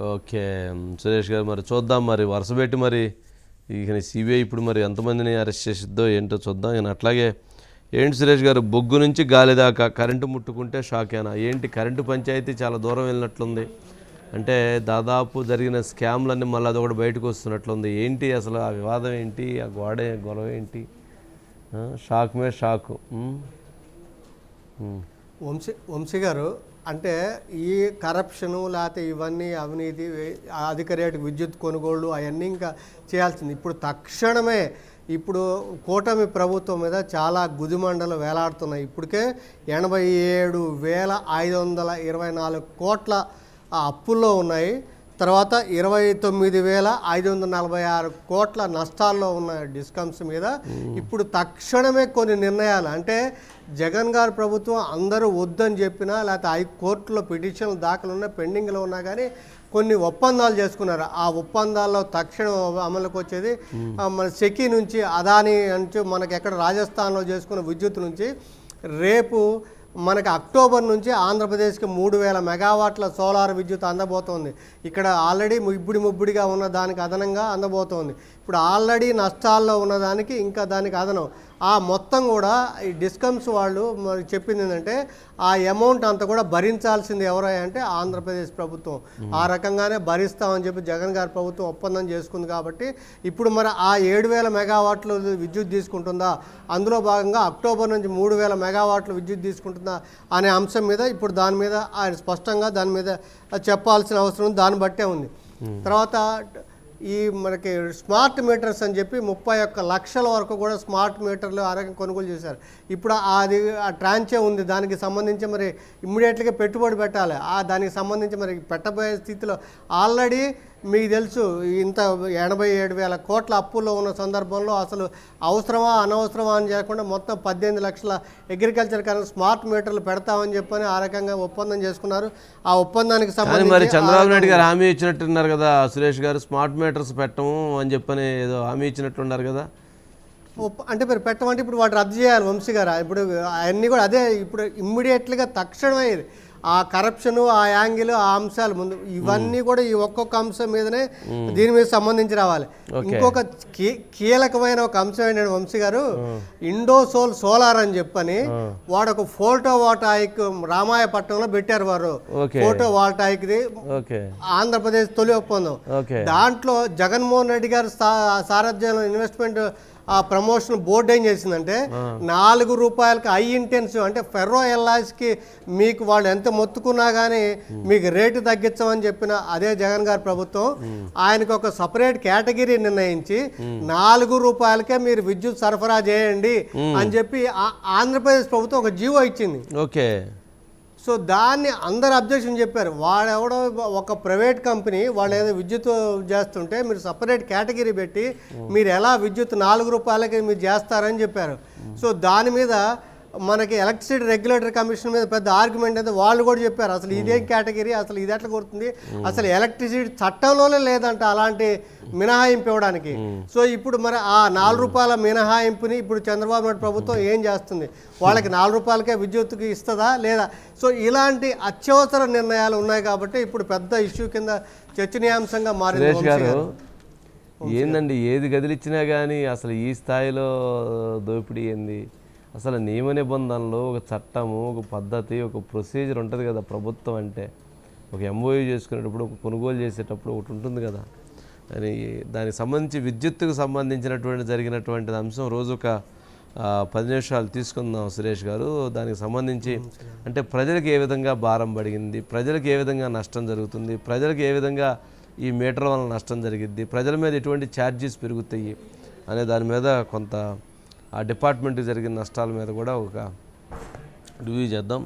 Okay Suresh గారు మరి చూద్దాం మరి వరుస పెట్టి మరి ఇక సిబిఐ ఇప్పుడు మరి ఎంతమందిని అరెస్ట్ చేసిద్దో ఏంటో చూద్దాం. ఈయన అట్లాగే ఏంటి సురేష్ గారు బొగ్గు నుంచి గాలి దాకా కరెంటు ముట్టుకుంటే షాకేనా ఏంటి కరెంటు పంచాయతీ చాలా దూరం వెళ్ళినట్లుంది? అంటే దాదాపు జరిగిన స్కామ్లన్నీ మళ్ళీ అదొకటి బయటకు వస్తున్నట్లుంది. ఏంటి అసలు ఆ వివాదం ఏంటి? ఆ గోడ గొడవ ఏంటి? షాక్ మే షాక్ వంశీ వంశీ గారు అంటే ఈ కరప్షను లేకపోతే ఇవన్నీ అవినీతి అధిక రేటు విద్యుత్ కొనుగోళ్ళు అవన్నీ ఇంకా చేయాల్సింది. ఇప్పుడు తక్షణమే ఇప్పుడు కూటమి ప్రభుత్వం మీద చాలా గుదిమండలు వేలాడుతున్నాయి. ఇప్పటికే ఎనభై ఏడు వేల ఐదు వందల ఇరవై నాలుగు కోట్ల అప్పుల్లో ఉన్నాయి. తర్వాత ఇరవై తొమ్మిది వేల ఐదు వందల నలభై ఆరు కోట్ల నష్టాల్లో ఉన్న డిస్కమ్స్ మీద ఇప్పుడు తక్షణమే కొన్ని నిర్ణయాలు. అంటే జగన్ గారి ప్రభుత్వం అందరూ వద్దని చెప్పినా లేకపోతే హైకోర్టులో పిటిషన్లు దాఖలు ఉన్నా పెండింగ్లో ఉన్నా కానీ కొన్ని ఒప్పందాలు చేసుకున్నారు. ఆ ఒప్పందాల్లో తక్షణం అమలుకి వచ్చేది మన సెకీ నుంచి అదాని నుంచి మనకి ఎక్కడ రాజస్థాన్లో చేసుకున్న విద్యుత్ నుంచి రేపు మనకి అక్టోబర్ నుంచి ఆంధ్రప్రదేశ్కి మూడు వేల మెగావాట్ల సోలార్ విద్యుత్ అందబోతోంది. ఇక్కడ ఆల్రెడీ ముబ్బుడి ముబ్బుడిగా ఉన్న దానికి అదనంగా అందబోతోంది. ఇప్పుడు ఆల్రెడీ నష్టాల్లో ఉన్న దానికి ఇంకా దానికి అదనం. ఆ మొత్తం కూడా ఈ డిస్కమ్స్ వాళ్ళు మరి చెప్పింది ఏంటంటే ఆ అమౌంట్ అంతా కూడా భరించాల్సింది ఎవరై అంటే ఆంధ్రప్రదేశ్ ప్రభుత్వం. ఆ రకంగానే భరిస్తామని చెప్పి జగన్ గారి ప్రభుత్వం ఒప్పందం చేసుకుంది కాబట్టి ఇప్పుడు మరి ఆ ఏడు వేల మెగావాట్లు విద్యుత్ తీసుకుంటుందా? అందులో భాగంగా అక్టోబర్ నుంచి మూడు వేల మెగావాట్లు విద్యుత్ తీసుకుంటుందా? అనే అంశం మీద ఇప్పుడు దాని మీద ఆయన స్పష్టంగా దాని మీద చెప్పాల్సిన అవసరం దాన్ని బట్టే ఉంది. తర్వాత ఈ మనకి స్మార్ట్ మీటర్స్ అని చెప్పి ముప్పై ఒక్క లక్షల వరకు కూడా స్మార్ట్ మీటర్లు ఆ రకంగా కొనుగోలు చేశారు. ఇప్పుడు అది ఆ ట్రాంచే ఉంది. దానికి సంబంధించి మరి ఇమ్మీడియట్గా పెట్టుబడి పెట్టాలి. ఆ దానికి సంబంధించి మరి పెట్టబోయే స్థితిలో ఆల్రెడీ మీకు తెలుసు ఇంత ఎనభై ఏడు వేల కోట్ల అప్పుల్లో ఉన్న సందర్భంలో అసలు అవసరమా అనవసరమా అని చేయకుండా మొత్తం పద్దెనిమిది లక్షల అగ్రికల్చర్ కన్నా స్మార్ట్ మీటర్లు పెడతామని చెప్పని ఆ రకంగా ఒప్పందం చేసుకున్నారు. ఆ ఒప్పందానికి కానీ మరి సంబంధించి చంద్రబాబు నాయుడు గారు హామీ ఇచ్చినట్టున్నారు కదా సురేష్ గారు స్మార్ట్ మీటర్స్ పెట్టము అని చెప్పని ఏదో హామీ ఇచ్చినట్టున్నారు కదా. అంటే మీరు పెట్టమంటే ఇప్పుడు వాటి రద్దు చేయాలి వంశీ గారు. ఇప్పుడు అవన్నీ కూడా అదే ఇప్పుడు ఇమ్మీడియట్గా తక్షణమే. ఆ కరప్షన్ ఆ యాంగిల్ ఆ అంశాలు ముందు ఇవన్నీ కూడా ఈ ఒక్కొక్క అంశం మీదనే దీని మీద సంబంధించి రావాలి. ఇంకొక కీలకమైన ఒక అంశం ఏంటంటే వంశీ గారు ఇండోసోల్ సోలార్ అని చెప్పని వాడు ఒక ఫోటో వాటాయిక్ రామాయపట్నంలో పెట్టారు వారు. Photo okay. ఆంధ్రప్రదేశ్ తొలి ఒప్పందం. దాంట్లో జగన్మోహన్ రెడ్డి గారి సారథ్యంలో ఇన్వెస్ట్మెంట్ ఆ ప్రమోషన్ బోర్డు ఏం చేసిందంటే నాలుగు రూపాయలకి హై ఇంటెన్సివ్ అంటే ఫెర్రో ఎల్లాస్కి మీకు వాళ్ళు ఎంత మొత్తుకున్నా కానీ మీకు రేటు తగ్గించమని చెప్పిన అదే జగన్ గారి ప్రభుత్వం ఆయనకు ఒక సపరేట్ కేటగిరీ నిర్ణయించి నాలుగు రూపాయలకే మీరు విద్యుత్ సరఫరా చేయండి అని చెప్పి ఆంధ్రప్రదేశ్ ప్రభుత్వం ఒక జీవో ఇచ్చింది. ఓకే. సో దాన్ని అందరు అబ్జెక్షన్ చెప్పారు. వాడెవడో ఒక ప్రైవేట్ కంపెనీ వాళ్ళు ఏదో విద్యుత్ చేస్తుంటే మీరు సపరేట్ కేటగిరీ పెట్టి మీరు ఎలా విద్యుత్ నాలుగు రూపాయలకి మీరు చేస్తారని చెప్పారు. సో దాని మీద మనకి ఎలక్ట్రిసిటీ రెగ్యులేటరీ కమిషన్ మీద పెద్ద ఆర్గ్యుమెంట్ అయితే వాళ్ళు కూడా చెప్పారు. అసలు ఇదేం కేటగిరీ అసలు ఇది ఎట్లా కొడుతుంది? అసలు ఎలక్ట్రిసిటీ చట్టంలోనే లేదంట అలాంటి మినహాయింపు ఇవ్వడానికి. సో ఇప్పుడు మరి ఆ నాలుగు రూపాయల మినహాయింపుని ఇప్పుడు చంద్రబాబు నాయుడు ప్రభుత్వం ఏం చేస్తుంది? వాళ్ళకి నాలుగు రూపాయలకే విద్యుత్తుకి ఇస్తుందా లేదా? సో ఇలాంటి అత్యవసర నిర్ణయాలు ఉన్నాయి కాబట్టి ఇప్పుడు పెద్ద ఇష్యూ కింద చర్చనీయాంశంగా మారింది. ఏందండి? ఏది కదిలిచ్చినా కానీ అసలు ఈ స్థాయిలో దోపిడీ ఏంది? అసలు నియమ నిబంధనలు ఒక చట్టము ఒక పద్ధతి ఒక ప్రొసీజర్ ఉంటుంది కదా ప్రభుత్వం అంటే. ఒక ఎంఓయూ చేసుకునేటప్పుడు ఒక కొనుగోలు చేసేటప్పుడు ఒకటి ఉంటుంది కదా. అని దానికి సంబంధించి విద్యుత్తుకు సంబంధించినటువంటి జరిగినటువంటి అంశం రోజు ఒక పది నిమిషాలు తీసుకుందాం సురేష్ గారు. దానికి సంబంధించి అంటే ప్రజలకు ఏ విధంగా భారం పడిగింది ప్రజలకు ఏ విధంగా నష్టం జరుగుతుంది ప్రజలకు ఏ విధంగా ఈ మీటర్ వల్ల నష్టం జరిగిద్ది ప్రజల మీద ఎటువంటి ఛార్జీస్ పెరుగుతాయి అనే దాని మీద కొంత ఆ డిపార్ట్మెంట్కి జరిగిన నష్టాల మీద కూడా ఒక రివ్యూ చేద్దాం.